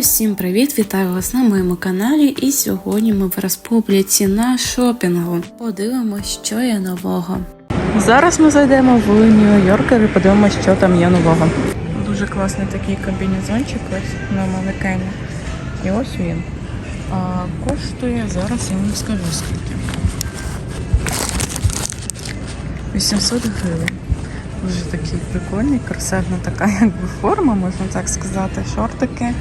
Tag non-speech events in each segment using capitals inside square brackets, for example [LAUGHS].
Усім привіт! Вітаю вас на моєму каналі. І сьогодні ми в республіці на шопінгу. Подивимось, що є нового. Зараз ми зайдемо в Нью-Йоркер і подивимося, що там є нового. Дуже класний такий комбінезончик ось на манекені. І ось він. А, коштує, зараз я вам скажу скільки. 800 гривень. Дуже такий прикольний, корсетна така якби форма, можна так сказати. Шортики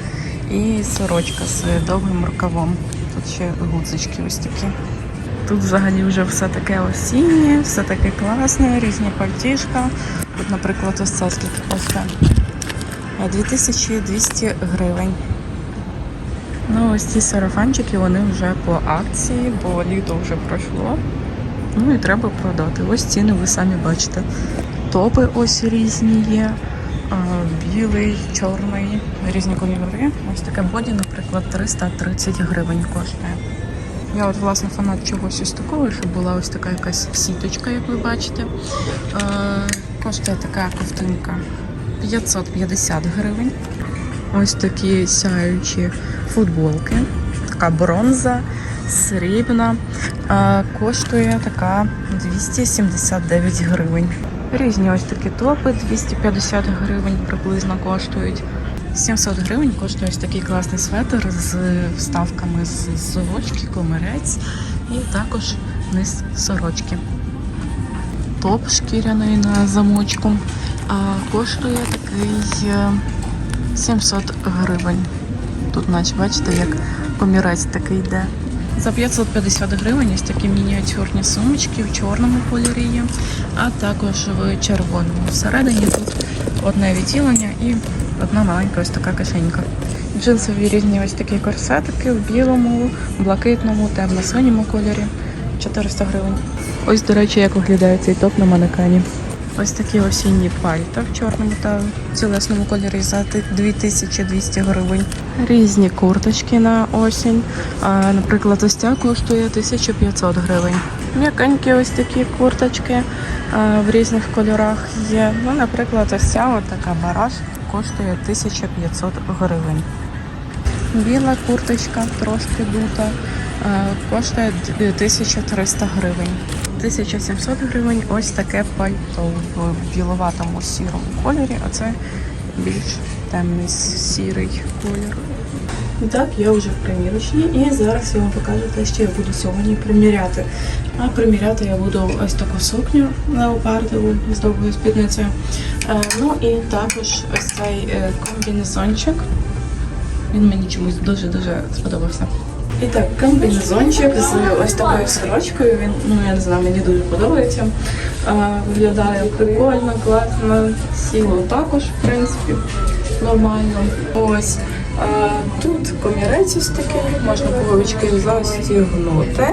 і сорочка з довгим рукавом. Тут ще гудзички ось такі. Тут взагалі вже все таке осіннє, все таке класне, різні пальтішка. Тут, наприклад, ось це скільки коштує. Е, 2200 гривень. Ну, ось ці сарафанчики, вони вже по акції, бо літо вже пройшло. Ну і треба продати. Ось ціни ви самі бачите. Топи ось різні є. Білий, чорний, різні кольори. Ось таке боді, наприклад, 330 гривень коштує. Я от власне фанат чогось ось такого, щоб була ось така якась сіточка, як ви бачите. Е, коштує така ковтинка 550 гривень. Ось такі сяючі футболки. Така бронза, срібна. Е, коштує така 279 гривень. Різні ось такі топи 250 гривень приблизно коштують. 700 гривень коштує ось такий класний светр з вставками з сорочки, комирець і також низ сорочки. Топ шкіряний на замочку. Коштує такий е, 700 гривень. Тут, наче, бачите, як комірець такий йде. За 550 гривень ось такі мініатюрні сумочки в чорному кольорі є, а також в червоному. Всередині тут одне відділення і одна маленька ось така кишенька. Джинсові різні ось такі корсетики в білому, блакитному, темно-синьому кольорі. 400 гривень. Ось, до речі, як виглядає цей топ на манекені. Ось такі осінні пальта в чорному та тілесному кольорі за 2200 гривень. Різні курточки на осінь. А, наприклад, ось ця коштує 1500 гривень. М'якенькі ось такі курточки а, в різних кольорах є. Ну, наприклад, ось ця така бараш коштує 1500 гривень. Біла курточка трошки дута, е, коштує 1300 гривень. 1700 гривень ось таке пальто в біловатому сірому кольорі, а це більш темний сірий колір. І так, я вже в примірочній і зараз я вам покажу те, що я буду сьогодні приміряти. А приміряти я буду ось таку сукню леопардову з довгою спідницею. Е, Ну і також ось цей е, комбінезончик. Він мені чомусь дуже-дуже сподобався. І так, комбінезончик з ось такою сорочкою. Він, ну я не знаю, мені дуже подобається. А, виглядає прикольно, класно. Сіло також, в принципі, нормально. Ось. А, тут комірець ось такий, можна пуговички застігнути,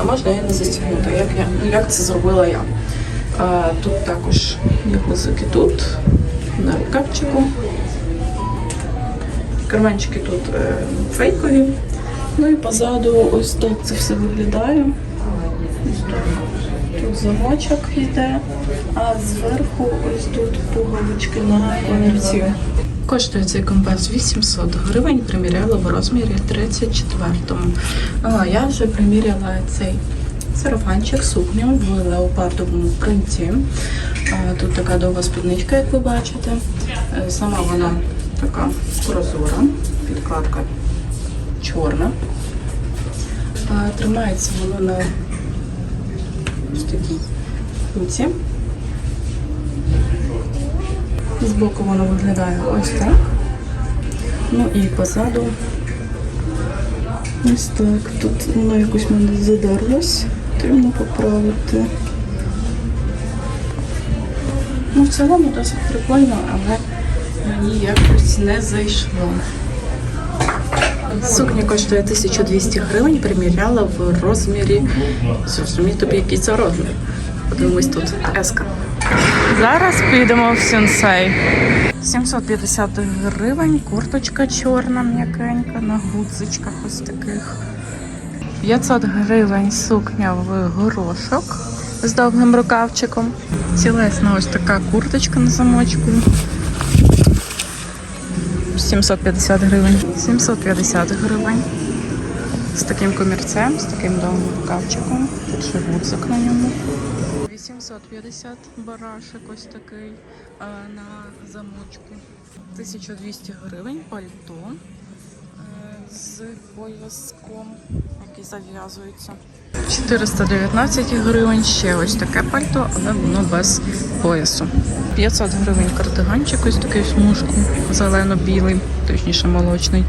а можна і не застігнути, як, я, як це зробила я. А, тут також є гузики тут, на рукавчику. Карманчики тут е, фейкові. Ну і позаду ось так це все виглядає. Тут. Замочок йде, а зверху ось тут пуговички на комірці. Коштує цей компас 800 гривень, приміряла в розмірі 34-му. А, я вже приміряла цей сарафанчик, сукню в леопардовому принті. Тут така довга спідничка, як ви бачите. Е, Сама вона така прозора, підкладка чорна. Тримається воно на ось такій руці. Збоку воно виглядає ось так. Ну і позаду ось так. Тут воно якось мене задерлось. Потрібно поправити. Ну, в цілому досить прикольно, але мені якось не зайшло. Сукня коштує 1200 гривень, приміряла в розмірі. Тобі, який це розмір. Подивимось тут еска. Зараз підемо в сенсей. 750 гривень, курточка чорна, м'якенька, на гудзичках ось таких. 500 гривень сукня в горошок з довгим рукавчиком. Цілесна ось така курточка на замочку. 750 гривень. 750 гривень. З таким комірцем, з таким довгим рукавчиком. Тут ще на ньому. 850 барашек ось такий а, на замочку. 1200 гривень пальто е, з пояском, який зав'язується. 419 гривень ще ось таке пальто, але воно без поясу. 500 гривень кардиганчик, ось такий в смужку, зелено-білий, точніше молочний.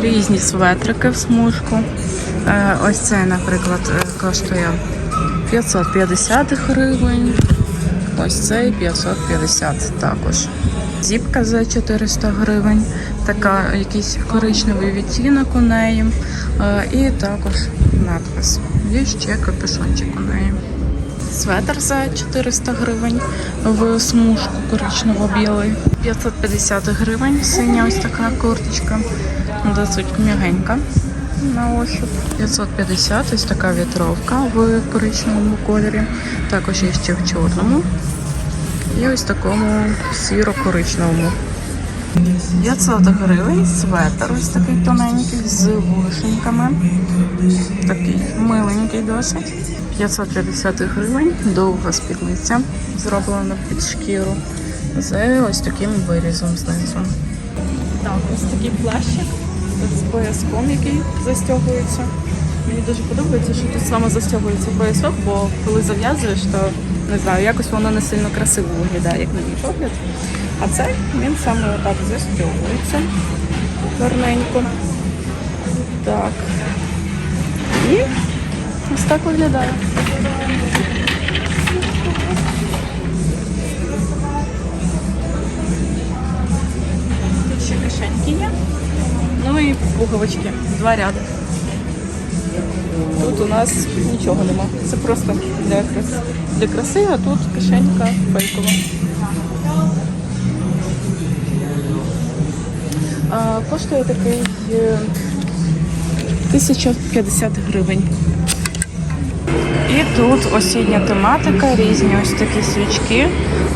Різні светрики в смужку. Е, Ось цей, наприклад, е, коштує 550 гривень. Ось цей 550 також. Зіпка за 400 гривень, така якийсь коричневий відтінок у неї. Е, І також надпис. Є ще капюшончик у неї. Светр за 400 гривень в смужку коричнево-білий. 550 гривень, синя ось така курточка. Досить м'ягенька на ощуп. 550 ось така вітровка в коричневому кольорі. Також є ще в чорному. І ось такому сіро-коричневому. 500 гривень, светр ось такий тоненький з вишеньками. Такий миленький досить. 550 гривень, довга спідниця, зроблена під шкіру. З ось таким вирізом знизу. Так, ось такий плащик з пояском, який застягується. Мені дуже подобається, що тут саме застягується поясок, бо коли зав'язуєш, то не знаю, якось воно не сильно красиво виглядає, як на мій погляд. А цей він саме отак застягується гарненько. Так. І ось так виглядає. Тут ще кишеньки є. Ну і пуговички. Два ряди. Тут у нас нічого нема. Це просто для краси, для краси а тут кишенька фейкова. Коштує такий е, 1050 гривень. Тут осіння тематика, різні ось такі свічки.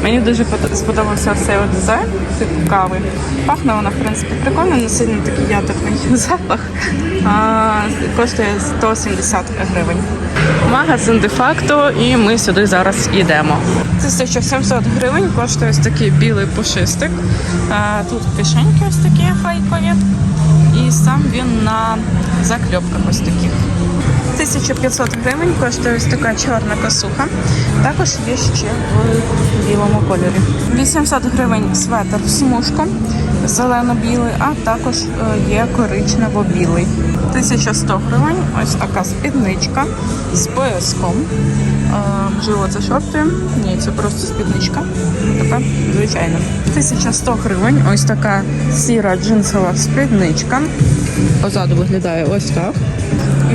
Мені дуже сподобався цей дизайн типу кави. Пахне вона, в принципі, прикольно, не сильно такий ядерний [LAUGHS] запах. А, коштує 170 гривень. Магазин де-факто, і ми сюди зараз йдемо. 1700 гривень коштує ось такий білий пушистик. А, тут кишеньки ось такі фейкові. І сам він на закльопках ось таких. 1500 гривень коштує ось така чорна косуха. Також є ще в білому кольорі. 800 гривень светр в смужку зелено-білий, а також е, є коричнево-білий. 1100 гривень ось така спідничка з пояском. Е, Можливо, це шорти? Ні, це просто спідничка. Така звичайна. 1100 гривень ось така сіра джинсова спідничка. Позаду виглядає ось так.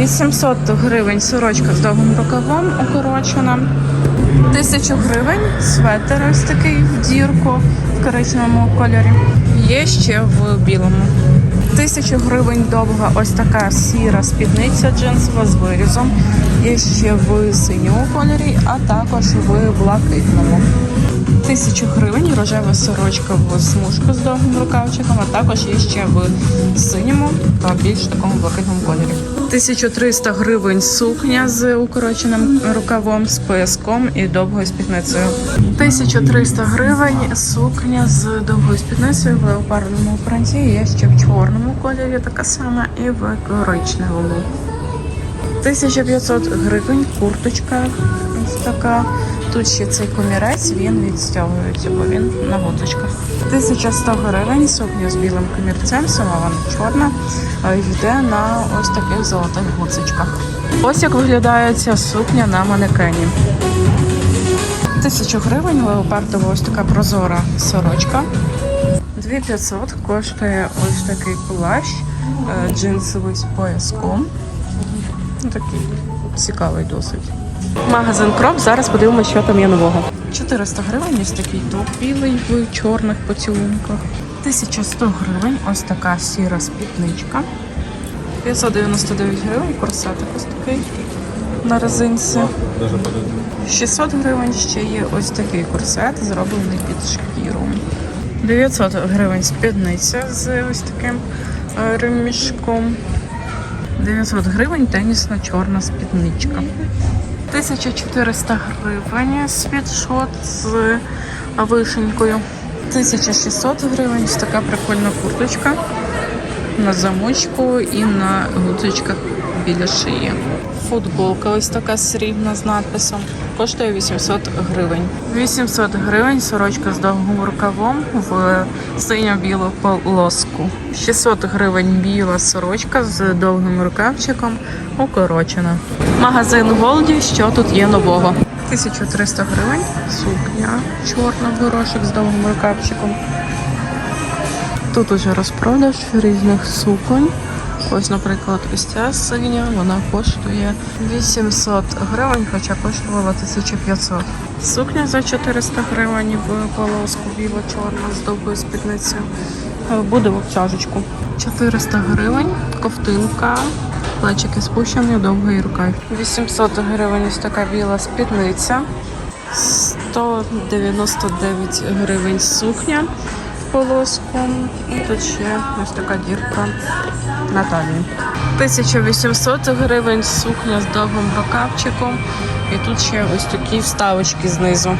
800 гривень сорочка з довгим рукавом укорочена. 1000 гривень светер ось такий в дірку в коричневому кольорі. Є ще в білому. 1000 гривень довга ось така сіра спідниця джинсова з вирізом. Є ще в синьому кольорі, а також в блакитному. 1000 гривень рожева сорочка в смужку з довгим рукавчиком, а також є ще в синьому та більш такому блакитному кольорі. 1300 гривень сукня з укороченим рукавом, з пояском і довгою спідницею. 1300 гривень сукня з довгою спідницею в леопардовому принті. Є ще в чорному кольорі така сама і в коричневому. 1500 гривень курточка ось така. Тут ще цей комірець, він відстягується, бо він на гудзичках. 1100 гривень сукня з білим комірцем, сама вона чорна, йде на ось таких золотих гудзичках. Ось як виглядає ця сукня на манекені. 1000 гривень леопардова ось така прозора сорочка. 2500 коштує ось такий плащ е, джинсовий з пояском. Ну, Такий цікавий досить. Магазин Кроп. Зараз подивимося, що там є нового. 400 гривень ось такий топ білий в чорних поцілунках. 1100 гривень ось така сіра спідничка. 599 гривень корсетик ось такий на резинці. 600 гривень ще є ось такий корсет, зроблений під шкіру. 900 гривень спідниця з ось таким е, ремішком. 900 гривень тенісна чорна спідничка. 1400 гривень світшот з вишенькою. 1600 гривень ось така прикольна курточка на замочку і на гудзичках біля шиї. Футболка ось така срібна з надписом. Коштує 800 гривень. 800 гривень сорочка з довгим рукавом в синьо-білу полоску. 600 гривень біла сорочка з довгим рукавчиком укорочена. Магазин Голді, що тут є нового? 1300 гривень. Сукня чорна горошок з довгим рукавчиком. Тут уже розпродаж різних суконь. Ось, наприклад, ось ця синя, вона коштує 800 гривень, хоча коштувала 1500. Сукня за 400 гривень в полоску біло-чорна з довгою спідницею. Е, Буде в обтяжечку. 400 гривень, ковтинка, плечики спущені, довгий рукав. 800 гривень ось така біла спідниця. 199 гривень сукня в полоску. І тут ще ось така дірка на талії. 1800 гривень сукня з довгим рукавчиком. І тут ще ось такі вставочки знизу.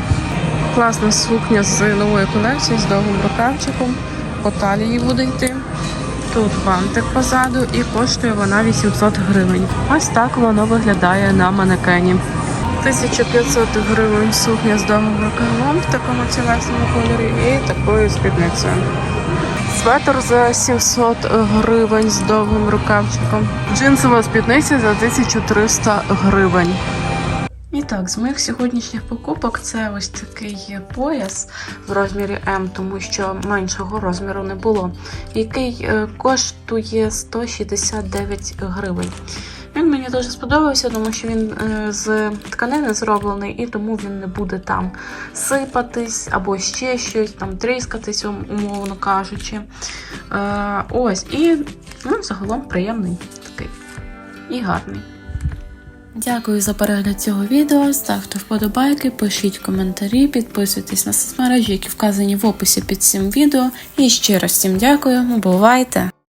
Класна сукня з нової колекції з довгим рукавчиком. По талії буде йти. Тут бантик позаду і коштує вона 800 гривень. Ось так воно виглядає на манекені. 1500 гривень сукня з довгим рукавом в такому тілесному кольорі і такою спідницею. Светр за 700 гривень з довгим рукавчиком. Джинсова спідниця за 1300 гривень. І так, з моїх сьогоднішніх покупок це ось такий пояс в розмірі М, тому що меншого розміру не було, який е, коштує 169 гривень. Він мені дуже сподобався, тому що він е, з тканини зроблений, і тому він не буде там сипатись або ще щось, там тріскатись, умовно кажучи. Е, ось, і ну, загалом приємний такий і гарний. Дякую за перегляд цього відео. Ставте вподобайки, пишіть коментарі, підписуйтесь на соцмережі, які вказані в описі під цим відео. І ще раз всім дякую. Бувайте!